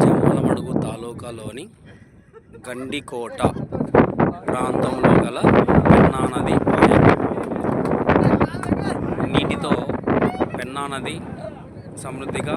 జమ్మలమడుగు తాలూకాలోని గండికోట ప్రాంతంలో గల పెన్నా నది నీటితో పెన్నా నది సమృద్ధిగా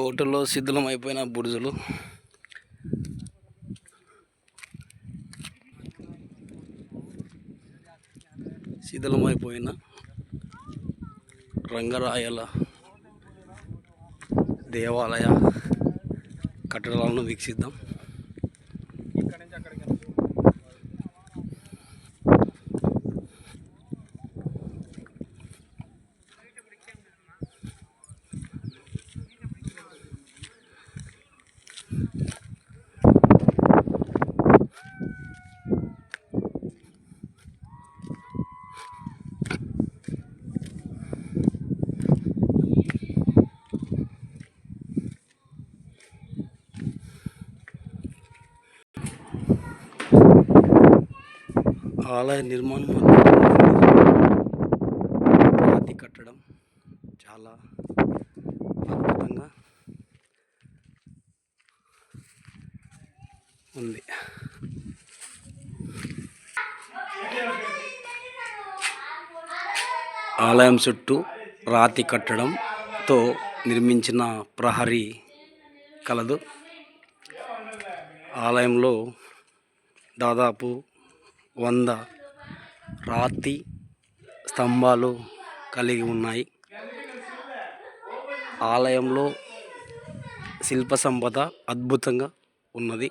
కోటలో అయిపోయిన బురుజులు. శిథిలమైపోయిన రంగరాయల దేవాలయ కట్టడాలను వీక్షిద్దాం. ఆలయ నిర్మాణం రాతి కట్టడం చాలా అద్భుతంగా ఉంది. ఆలయం చుట్టూ రాతి కట్టడంతో నిర్మించిన ప్రహరీ కలదు. ఆలయంలో దాదాపు వంద రాతి స్తంభాలు కలిగి ఉన్నాయి. ఆలయంలో శిల్ప సంపద అద్భుతంగా ఉన్నది.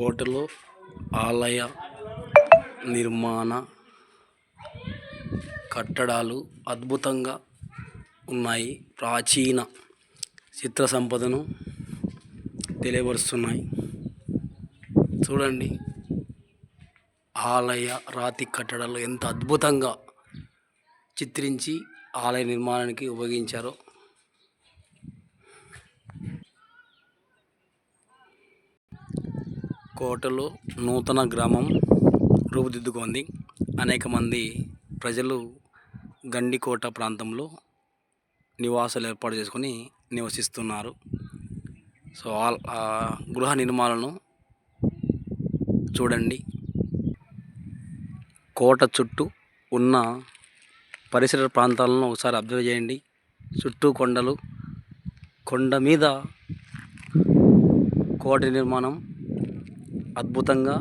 కోటలో ఆలయ నిర్మాణ కట్టడాలు అద్భుతంగా ఉన్నాయి. ప్రాచీన చిత్ర సంపదను తెలియపరుస్తున్నాయి. చూడండి ఆలయ రాతి కట్టడాలు ఎంత అద్భుతంగా చిత్రించి ఆలయ నిర్మాణానికి ఉపయోగించారో. కోటలో నూతన గ్రామం రూపుదిద్దుకుంది. అనేక మంది ప్రజలు గండికోట ప్రాంతంలో నివాసాలు ఏర్పాటు చేసుకొని నివసిస్తున్నారు. సో ఆ గృహ నిర్మాణాలను చూడండి. కోట చుట్టూ ఉన్న పరిసర ప్రాంతాలను ఒకసారి అబ్జర్వ్ చేయండి. చుట్టూ కొండలు కొండ మీద కోట నిర్మాణం అద్భుతంగా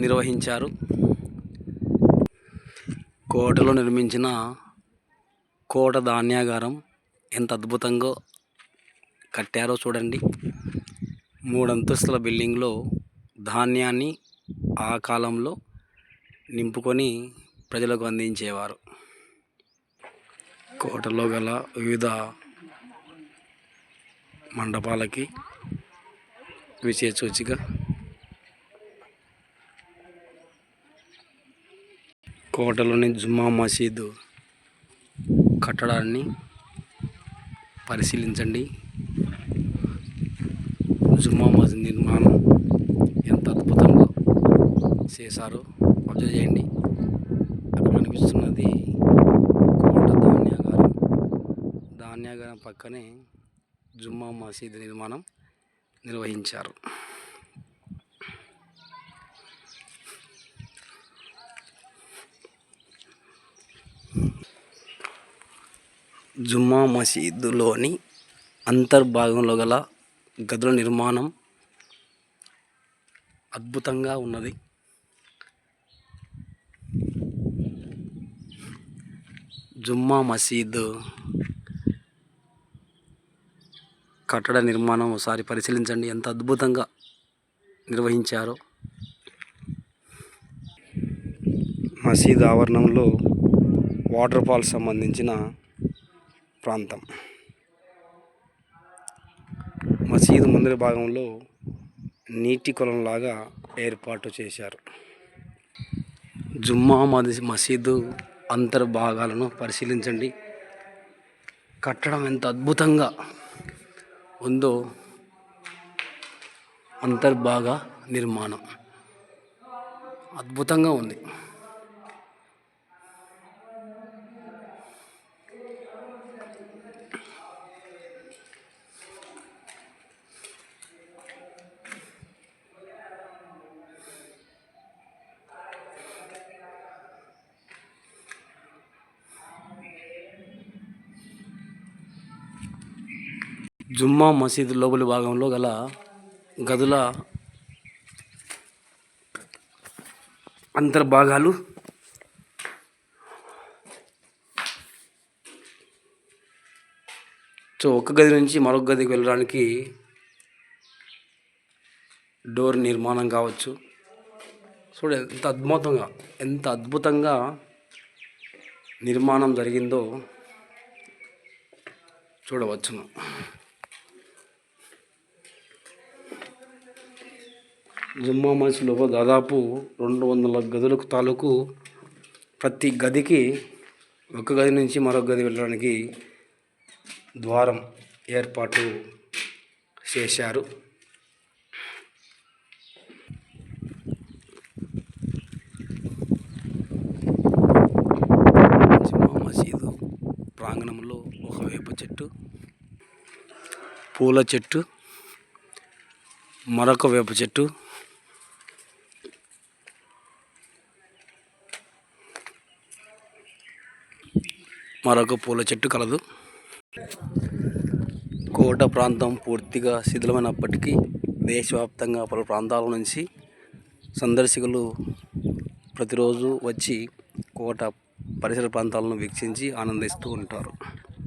నిర్వహించారు. కోటలో నిర్మించిన కోట ధాన్యాగారం ఎంత అద్భుతంగా కట్టారో చూడండి. మూడంతస్తుల బిల్డింగ్లో ధాన్యాన్ని ఆ కాలంలో నింపుకొని ప్రజలకు అందించేవారు. కోటలో గల వివిధ మండపాలకి విశేష కోటలోని జుమ్మా మసీదు కట్టడాన్ని పరిశీలించండి. జుమ్మా మసీద్ నిర్మాణం ఎంత అద్భుతంగా చేశారో అబ్జర్వ్ చేయండి. అక్కడ కనిపిస్తున్నది కోట ధాన్యాగారం. ధాన్యాగారం పక్కనే జుమ్మా మసీద్ నిర్మాణం నిర్వహించారు. జుమ్మా మసీదులోని అంతర్భాగంలో గల గదుల నిర్మాణం అద్భుతంగా ఉన్నది. జుమ్మా మసీదు కట్టడ నిర్మాణం ఒకసారి పరిశీలించండి. ఎంత అద్భుతంగా నిర్వహించారో. మసీద్ ఆవరణంలో వాటర్ ఫాల్ సంబంధించిన ప్రాంతం. మసీదు ముందరి భాగంలో నీటి కొలంలాగా ఏర్పాటు చేశారు. జుమ్మా మది మసీదు అంతర్భాగాలను పరిశీలించండి. కట్టడం ఎంత అద్భుతంగా ఉందో అంతర్భాగ నిర్మాణం. అద్భుతంగా ఉంది. జుమ్మా మసీదు లోపలి భాగంలో గల గదుల అంతర్భాగాలు సో ఒక గది నుంచి మరొక గదికి వెళ్ళడానికి డోర్ నిర్మాణం కావచ్చు. చూడ ఎంత అద్భుతంగా ఎంత అద్భుతంగా నిర్మాణం జరిగిందో చూడవచ్చును. జమ్మా మసీదులో దాదాపు రెండు వందల గదులకు తాలూకు ప్రతి గదికి ఒక గది నుంచి మరొక గది వెళ్ళడానికి ద్వారం ఏర్పాటు చేశారు. జుమ్మా మసీదు ప్రాంగణంలో ఒక వేప చెట్టు పూల చెట్టు మరొక వేప చెట్టు మరొక పూల చెట్టు కలదు. కోట ప్రాంతం పూర్తిగా శిథిలమైనప్పటికీ దేశవ్యాప్తంగా పలు ప్రాంతాల నుంచి సందర్శకులు ప్రతిరోజు వచ్చి కోట పరిసర ప్రాంతాలను వీక్షించి ఆనందిస్తూ ఉంటారు.